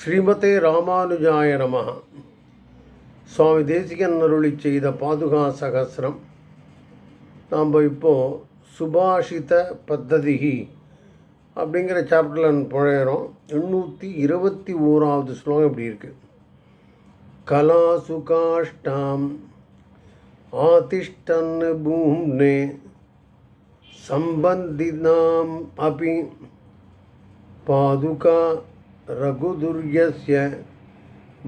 ஸ்ரீமதே ராமானுஜாய நம. சுவாமி தேசிகன் அருளி செய்த பாதுகா சகசிரம். நாம் இப்போது சுபாஷித பத்ததிகி அப்படிங்கிற சாப்டரில் புழையிறோம். எண்ணூற்றி இருபத்தி ஓராவது ஸ்லோகம் இப்படி இருக்குது கலா காஷ்டாம் ஆதிஷ்டன் பூம்னே சம்பந்தினாம் அபி பாதுகா रघुदुर्यस्य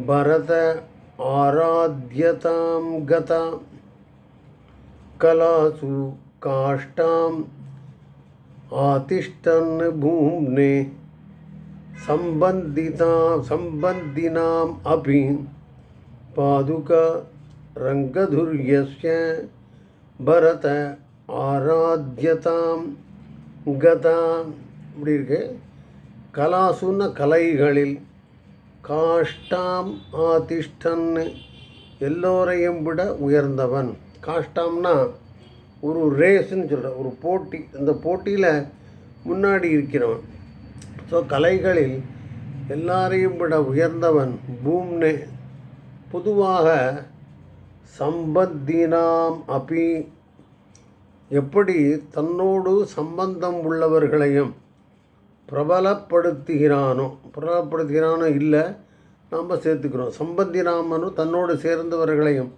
भरत आराध्यतां गता कलासु काष्ठाम् आतिष्ठन् भूम्ने सम्बन्धिता सम्बन्धिनाम् अपि पादुका रङ्गधुर्यस्य भरत ஆராத்தியதாம் கதா இப்படி இருக்கு கலாசுன்ன கலைகளில் காஷ்டாம் ஆதிஷ்டன்னு எல்லோரையும் விட உயர்ந்தவன். காஷ்டாம்னா ஒரு ரேஸ்ன்னு சொல்கிற ஒரு போட்டி. அந்த போட்டியில் முன்னாடி இருக்கிறவன். ஸோ கலைகளில் எல்லாரையும் விட உயர்ந்தவன் பூம்னே. பொதுவாக சம்பத்தினாம் அப்பி எப்படி தன்னோடு சம்பந்தம் உள்ளவர்களையும் பிரபலப்படுத்துகிறானோ? பிரபலப்படுத்துகிறானோ இல்லை நாம் சேர்த்துக்கிறோம். சம்பந்திராமனும் தன்னோடு சேர்ந்தவர்களையும்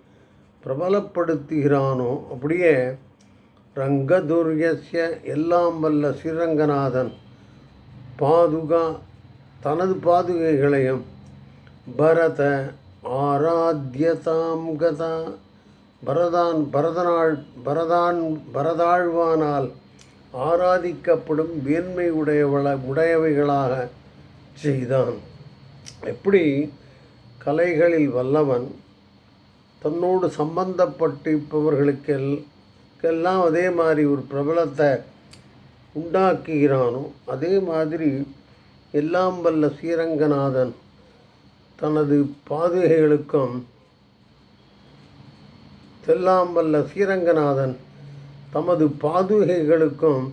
பிரபலப்படுத்துகிறானோ? அப்படியே ரங்கதுர்யஸ்ய எல்லாம் வல்ல ஸ்ரீரங்கநாதன் பாதுகா தனது பாதுகைகளையும் பரத ஆராத்தியதாம் கதா. பரதான் பரதனாள் பரதான் பரதாழ்வானால் ஆராதிக்கப்படும் மேன்மை உடையவள உடையவைகளாக செய்தான். எப்படி? கலைகளில் வல்லவன் தன்னோடு சம்பந்தப்பட்டிருப்பவர்களுக்கெல்லாம் அதே மாதிரி ஒரு பிரபலத்தை உண்டாக்குகிறானோ அதே மாதிரி எல்லாம் வல்ல ஸ்ரீரங்கநாதன் தனது பாதுகைகளுக்கும் தெல்லாம் வல்ல ஸ்ரீரங்கநாதன் தமது பாதுகைகளுக்கும்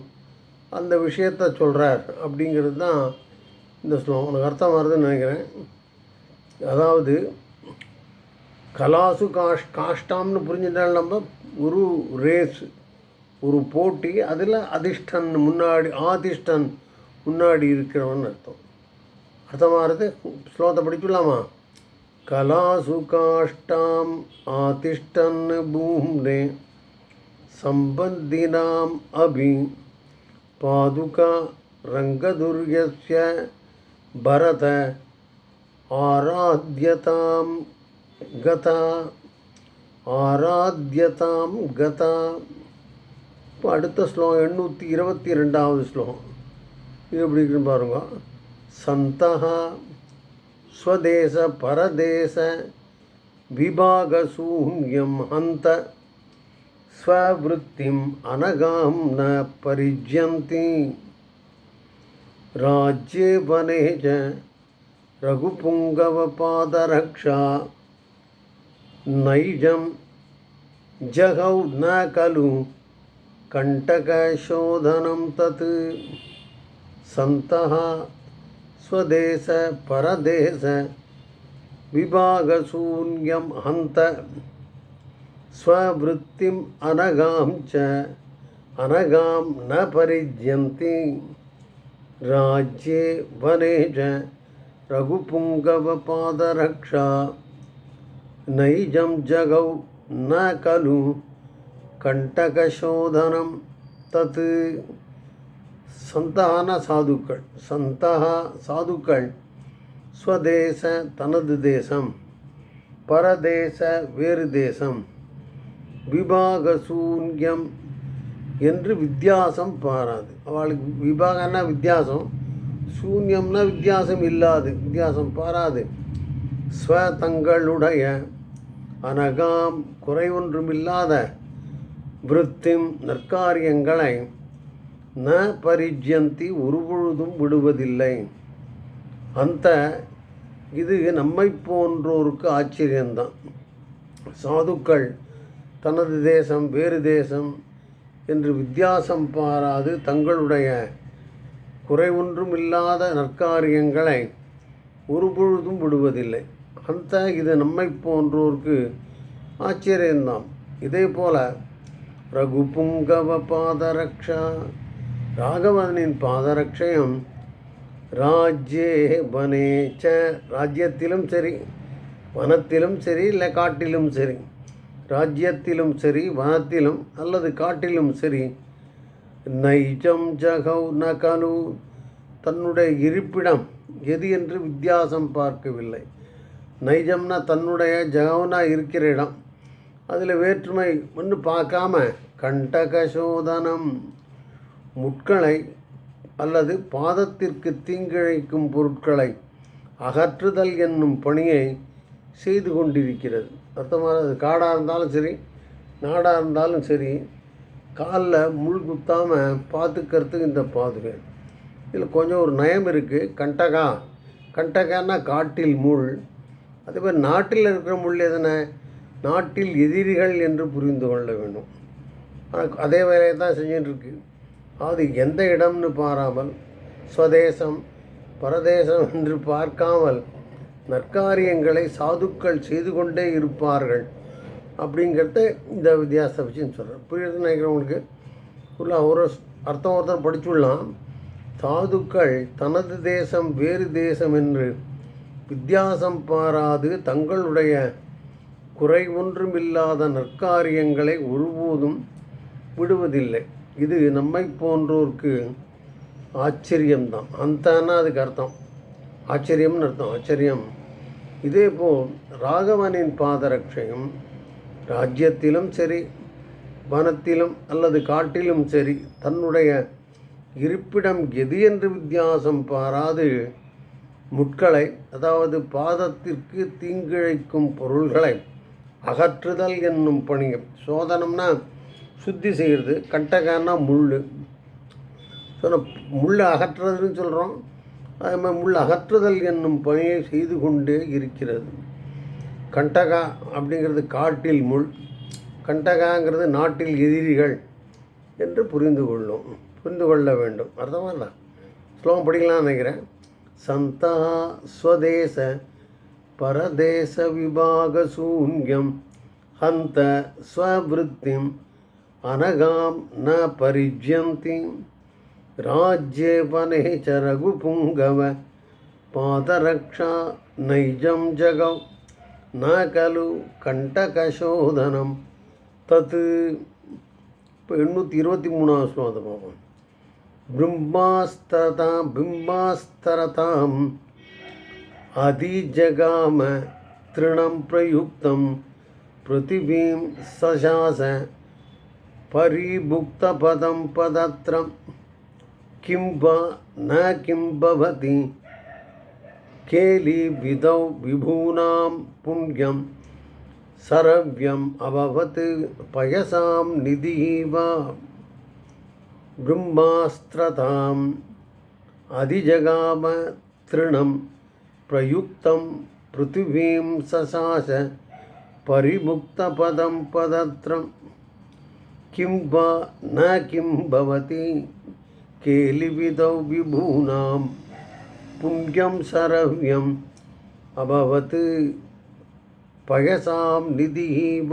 அந்த விஷயத்தை சொல்கிறார் அப்படிங்கிறது தான் இந்த ஸ்லோகம் உனக்கு அர்த்தம் வருதுன்னு நினைக்கிறேன். அதாவது கலாசு காஷ் காஷ்டாம்னு புரிஞ்சுட்டால் நம்ம ஒரு ரேஸ் ஒரு போட்டி அதில் அதிர்ஷ்டன் முன்னாடி ஆதிஷ்டன் முன்னாடி இருக்கிறவன் அர்த்தம். அர்த்தமாகிறது ஸ்லோகத்தை படிச்சுடலாமா? கலாசு காஷ்டாம் ஆதிஷ்டன் பூம்னே सम्बन्धिनाम् अभि पादुका रङ्गदुर्यस्य भरत आराध्यतां गता ஆராத்தியதாம் கதா இப்போ அடுத்த ஸ்லோகம் எண்ணூற்றி இருபத்தி ரெண்டாவது ஸ்லோகம் இது எப்படி இருக்குன்னு பாருங்க சந்தா ஸ்வதேச பரதேச விபாகசூன்யம் ஹந்த स्ववृत्तिम् अनगां न परिज्यन्ति। राज्ये वने च रघुपुङ्गवपादरक्षा नैजं जगौ न खलु कण्टकशोधनं तत्। सन्तः स्वदेश परदेश विभागशून्यं हन्त स्ववृत्तिम् अनगां च अनगां न परिज्यन्ति राज्ये वने च रघुपुङ्गवपादरक्षा नैजं जगौ न खलु கண்டகசோதனம் தத்து சந்தான சாதுக்கள் சந்தா சாதுக்கள் ஸ்வதேச தனது தேசம் பரதேச வேறு தேசம் விபாகசூன்யம் என்று வித்தியாசம் பாராது. அவளுக்கு விபாகன்னா வித்தியாசம் சூன்யம்னா வித்தியாசம் இல்லாது வித்தியாசம் பாராது. ஸ்வ தங்களுடைய அனகாம் குறை ஒன்றுமில்லாத விருத்திம் நற்காரியங்களை ந பரிஜ்யந்தி ஒருபொழுதும் விடுவதில்லை. அந்த இது நம்மை போன்றோருக்கு ஆச்சரியம்தான். சாதுக்கள் தனது தேசம் வேறு தேசம் என்று வித்தியாசம் பாராது தங்களுடைய குறை ஒன்றும் இல்லாத நற்காரியங்களை ஒரு பொழுதும் விடுவதில்லை. அந்த இது நம்மை போன்றோருக்கு ஆச்சரியம்தான். இதே போல ரகுபுங்கவ பாதரக்ஷா ராகவனின் பாதரக்ஷயம் ராஜ்யே வனே ச ராஜ்யத்திலும் சரி வனத்திலும் சரி இல்லை காட்டிலும் சரி ராஜ்யத்திலும் சரி வனத்திலும் அல்லது காட்டிலும் சரி நைஜம் ஜகௌ ந கனு தன்னுடைய இருப்பிடம் எது என்று வித்தியாசம் பார்க்கவில்லை. நைஜம்னா தன்னுடைய ஜகவுனா இருக்கிற இடம். அதில் வேற்றுமை ஒன்று பார்க்காம கண்டகசோதனம். முட்களை அல்லது பாதத்திற்கு தீங்கிழைக்கும் பொருட்களை அகற்றுதல் என்னும் பணியை செய்து கொண்டிருக்கிறது. அர்த்தமாக அது காடாக இருந்தாலும் சரி நாடாக இருந்தாலும் சரி காலில் முள் குத்தாமல் பார்த்துக்கிறதுக்கு இந்த பாதுகை. இதில் கொஞ்சம் ஒரு நயம் இருக்குது கண்டகா. கண்டகான்னா காட்டில் முள். அதே மாதிரி நாட்டில் இருக்கிற முள் எதனை? நாட்டில் எதிரிகள் என்று புரிந்து கொள்ள வேண்டும். ஆனால் அதே வேலையை தான் செஞ்சுட்டுருக்கு அது எந்த இடம்னு பாராமல் ஸ்வதேசம் பரதேசம் என்று பார்க்காமல் நற்காரியங்களை சாதுக்கள் செய்து கொண்டே இருப்பார்கள் அப்படிங்கிறத இந்த வித்தியாசத்தை வச்சுன்னு சொல்கிறேன் புரியுதுன்னு நினைக்கிறவங்களுக்கு உள்ள ஒரு அர்த்தம் ஒருத்தர் படிச்சுடலாம். சாதுக்கள் தனது தேசம் வேறு தேசம் என்று வித்தியாசம் பாராது தங்களுடைய குறை ஒன்றுமில்லாத நற்காரியங்களை ஒருபோதும் விடுவதில்லை. இது நம்மை போன்றோருக்கு ஆச்சரியம்தான். அந்தன்னா அதுக்கு அர்த்தம். ஆச்சரியம்னு அர்த்தம் ஆச்சரியம். இதேபோல் ராகவனின் பாதரட்சையும் ராஜ்யத்திலும் சரி வனத்திலும் அல்லது காட்டிலும் சரி தன்னுடைய இருப்பிடம் எது என்று வித்தியாசம் பாராது. முட்களை அதாவது பாதத்திற்கு தீங்கிழைக்கும் பொருள்களை அகற்றுதல் என்னும் பணியும். சோதனம்னா சுத்தி செய்கிறது கட்டகான்னா முள் சொன்ன முள் அகற்றுறதுன்னு சொல்கிறோம் உள்ள மாதிரி முள் அகற்றுதல் என்னும் பணியை செய்து கொண்டே இருக்கிறது. கண்டகா அப்படிங்கிறது காட்டில் முள் கண்டகாங்கிறது நாட்டில் எதிரிகள் என்று புரிந்து கொள்ளும் புரிந்து கொள்ள வேண்டும். அர்த்தமாக இல்லை? ஸ்லோகம் படிக்கலாம்னு நினைக்கிறேன். சந்தா ஸ்வதேச பரதேச விபாக சூன்யம் ஹந்த ஸ்வவிருத்திம் அனகாம் ந பரிஜ்யந்தி. राज्ये वने च रघुपुङ्गव पादरक्षा नैजं जगौ न खलु கண்டகசோதனம் தத்து இப்போ எண்ணூற்றி இருபத்தி மூணாவது ஸ்லோகத்தை பார்ப்போம் பிம்பாஸ்ததாம் பிம்பாஸ்தரதாம் அதிஜகாம திருணம் பிரயுக்தம் பிருத்திவீம் சசாச பரிபுக்தபதம் பதத்ரம் किं वा न किं भवति केलिविधौ विभूनां पुण्यं सरव्यम् अभवत् पयसां निधिः वा ब्रह्मास्त्रताम् अधिजगाम तृणं प्रयुक्तं पृथिवीं ससास परिमुक्तपदं पदत्रं किं वा न किं भवति केलिविधौ विभूनां पुण्यं सरव्यम् अभवत् பயசாம் நிதிஹீவ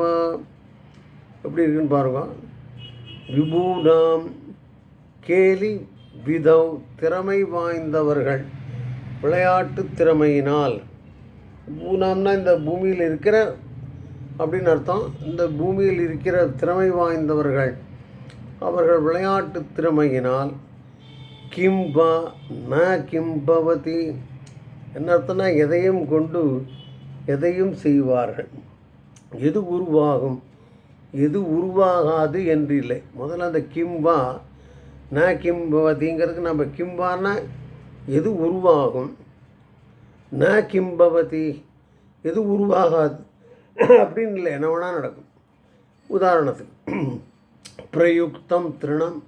எப்படி இருக்குன்னு பாருங்க விபூனாம் கேலி விதவ் திறமை வாய்ந்தவர்கள் விளையாட்டு திறமையினால் பூனாம்னா இந்த பூமியில் இருக்கிற அப்படின்னு அர்த்தம் இந்த பூமியில் இருக்கிற திறமை வாய்ந்தவர்கள் அவர்கள் விளையாட்டு திறமையினால் கிம்பா ந கிம்பவதி. என்ன அர்த்தம்னா எதையும் கொண்டு எதையும் செய்வார்கள். எது உருவாகும்? எது உருவாகாது என்று இல்லை முதல்ல அந்த கிம்பா ந கிம்பவதிங்கிறதுக்கு நம்ம கிம்பானா எது உருவாகும்? ந கிம்பவதி எது உருவாகாது? அப்படின்னு இல்லை. என்ன வேணால் நடக்கும். உதாரணத்துக்கு பிரயுக்தம் திருணம்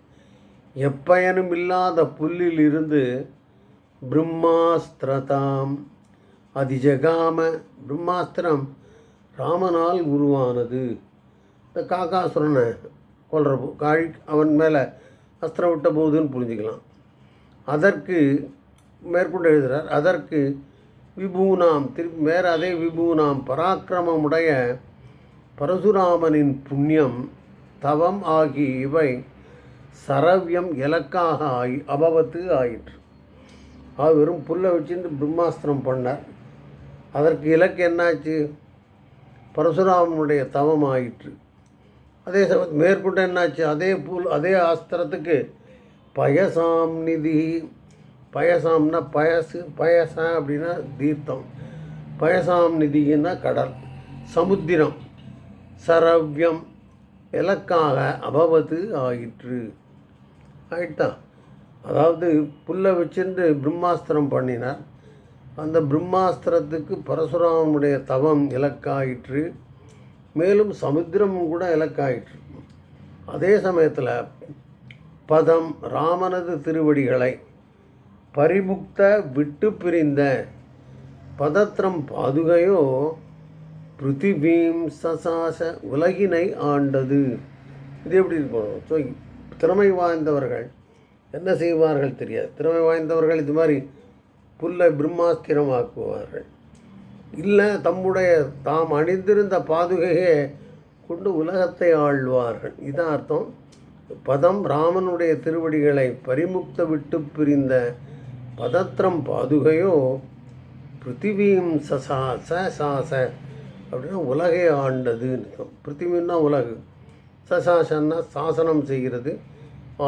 எப்பயனும் இல்லாத புல்லில் இருந்து பிரம்மாஸ்திரதாம். அதிஜகாம பிரம்மாஸ்திரம் ராமனால் உருவானது. இந்த காக்காசுரனை கொல்ற காழி அவன் மேலே அஸ்திரம் விட்ட போதுன்னு புரிஞ்சுக்கலாம். அதற்கு மேற்கொண்டு எழுதுகிறார் அதற்கு விபூனாம் திருப்பி வேறு அதே விபூனாம் பராக்கிரமமுடைய பரசுராமனின் புண்ணியம் தவம் ஆகிய இவை சரவ்யம் இலக்காக ஆகி அபவத்து ஆயிற்று. அது வெறும் புல்லை வச்சுட்டு பிரம்மாஸ்திரம் பண்ணார். அதற்கு இலக்கு என்னாச்சு? பரசுராமனுடைய தவம் ஆயிற்று. அதே சமயத்து மேற்கொண்டு என்னாச்சு? அதே புல் அதே ஆஸ்திரத்துக்கு பயசாம் நிதி. பயசாம்னா பயசு பயச அப்படின்னா தீர்த்தம். பயசாம் நிதினா கடல். சமுத்திரம். சரவ்யம் இலக்காக அபவத்து ஆயிற்று. ஆயிட்டா அதாவது புல்லை வச்சிருந்து பிரம்மாஸ்திரம் பண்ணினார். அந்த பிரம்மாஸ்திரத்துக்கு பரசுராமனுடைய தவம் இலக்காயிற்று. மேலும் சமுத்திரமும் கூட இலக்காயிற்று. அதே சமயத்தில் பதம் ராமனது திருவடிகளை பரிமுக்த விட்டு பிரிந்த பதத்திரம் பாதுகையோ பிருத்திவீம் சசாச உலகினை ஆண்டது. இது எப்படி இருக்கணும் ஸோ திறமை வாய்ந்தவர்கள் என்ன செய்வார்கள் தெரியாது. திறமை வாய்ந்தவர்கள் இது மாதிரி புல்லை பிரம்மாஸ்திரமாக்குவார்கள். இல்லை தம்முடைய தாம் அணிந்திருந்த பாதுகையே கொண்டு உலகத்தை ஆழ்வார்கள் இதான் அர்த்தம். பதம் ராமனுடைய திருவடிகளை பரிமுக்த விட்டு பிரிந்த பதத்திரம் பாதுகையோ பிருத்திவீம் சசாச சாச அப்படின்னா உலகை ஆண்டதுன்னு அர்த்தம் பிருத்திவின்னா உலகு சசாசன்னா சாசனம் செய்கிறது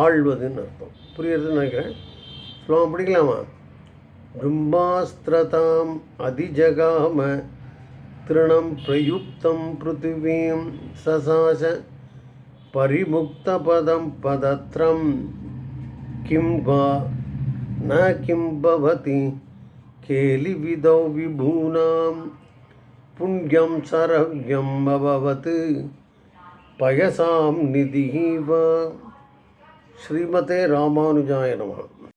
ஆழ்வதுன்னு அர்த்தம் புரியுறதுன்னு நினைக்கிறேன் ஸ்லோகம் படிக்கலாமா பிரம்மாஸ்திரதாம் அதிஜகாம திருணம் பிரயுக்தம் பிருத்திவீம் சசாச परिमुक्तपदं पदत्रं किं वा न किं भवति केलिविदौ विभूनां पुण्यं सरव्यम् अभवत् पयसां निधिः वा श्रीमते रामानुजाय नमः